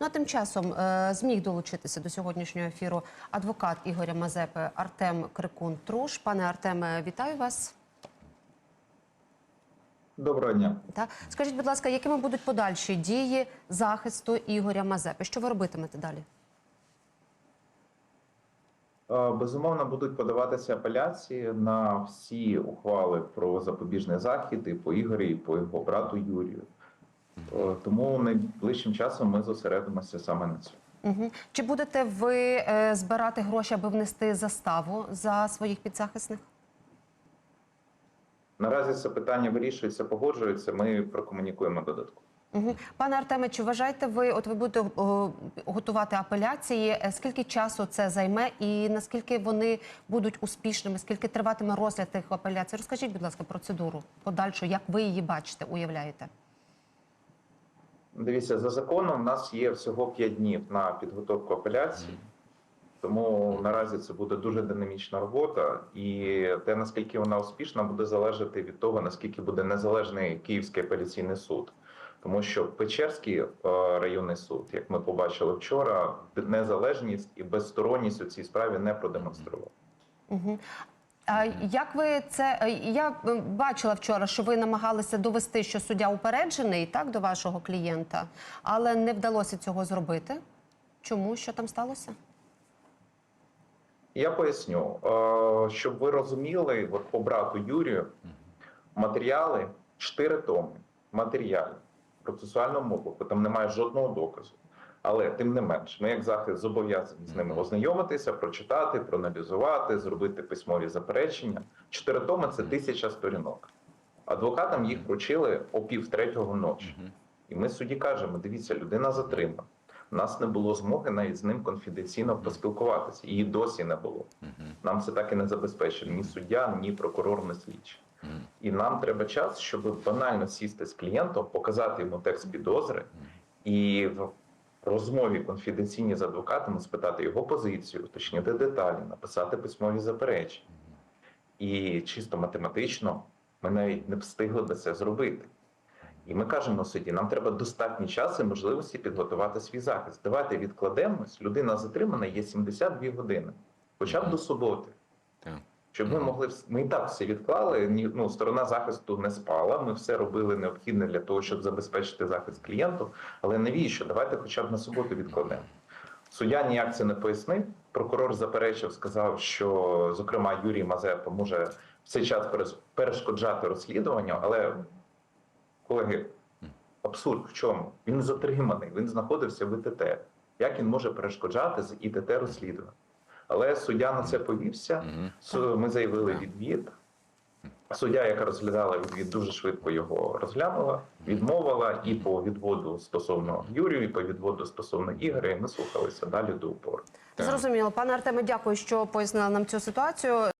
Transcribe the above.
Ну а тим часом е, зміг долучитися до сьогоднішнього ефіру адвокат Ігоря Мазепи Артем Крикун Труш. Пане Артеме, вітаю вас. Доброго дня. Та скажіть, будь ласка, якими будуть подальші дії захисту Ігоря Мазепи? Що ви робитимете далі? Е, Безумовно, будуть подаватися апеляції на всі ухвали про запобіжний захід і по Ігорі, і по його брату Юрію. Е, Тому найближчим часом ми зосередимося саме на цьому. Угу. Чи будете ви е, збирати гроші, аби внести заставу за своїх підзахисних? Наразі це питання вирішується, погоджується. Ми прокомунікуємо додатково. Угу. Пане Артеме, чи вважаєте ви, от ви будете о, готувати апеляції? е, Скільки часу це займе, і наскільки вони будуть успішними? Скільки триватиме розгляд тих апеляцій? Розкажіть, будь ласка, процедуру подальшу, як ви її бачите, уявляєте? Дивіться, за законом у нас є всього 5 днів на підготовку апеляції. Тому наразі це буде дуже динамічна робота, і те наскільки вона успішна, буде залежати від того, наскільки буде незалежний Київський апеляційний суд. Тому що Печерський е, районний суд, як ми побачили вчора, незалежність і безсторонність у цій справі не продемонстрував. Угу. А як ви це е, я е, бачила вчора, що ви намагалися довести, що суддя упереджений так до вашого клієнта, але не вдалося цього зробити. Чому що там сталося? Я поясню, Е, щоб ви розуміли, от по брату Юрію матеріали 4 томи матеріалів процесуального мову, там немає жодного доказу. Але тим не менш, ми як захист зобов'язані з ними ознайомитися, прочитати, проаналізувати, зробити письмові заперечення. Чотири томи це тисяча сторінок. Адвокатам їх вручили о пів третього ночі. І ми судді кажемо: дивіться, людина затримана. У нас не було змоги навіть з ним конфіденційно поспілкуватися. Її досі не було. Нам це так і не забезпечили ні суддя, ні прокурор, ні слідчий. І нам треба час, щоб банально сісти з клієнтом, показати йому текст підозри і розмові конфіденційній з адвокатом спитати його позицію, уточнити деталі, написати письмові заперечення. І чисто математично ми навіть не встигли би це зробити. І ми кажемо судді, нам треба достатній час і можливості підготувати свій захист. Давайте відкладемось. Людина затримана є 72 години, хоча б до суботи. Щоб ми могли ми і так все відклали. Ні, ну сторона захисту не спала. Ми все робили необхідне для того, щоб забезпечити захист клієнту. Але навіщо? Давайте хоча б на суботу відкладемо. Суддя ніяк це не пояснив. Прокурор заперечив, сказав, що зокрема Юрій Мазепа може в цей час перешкоджати розслідуванню, але колеги, абсурд в чому? Він затриманий, він знаходився в ІТТ. Як він може перешкоджати з ІТТ розслідування? Але суддя на це повівся. Ми заявили відвід. Суддя, яка розглядала відвід, дуже швидко його розглянула, відмовила і по відводу стосовно Юрію, і по відводу стосовно Ігоря. І ми слухалися далі до упору. Зрозуміло, пане Артеме, дякую, що пояснили нам цю ситуацію.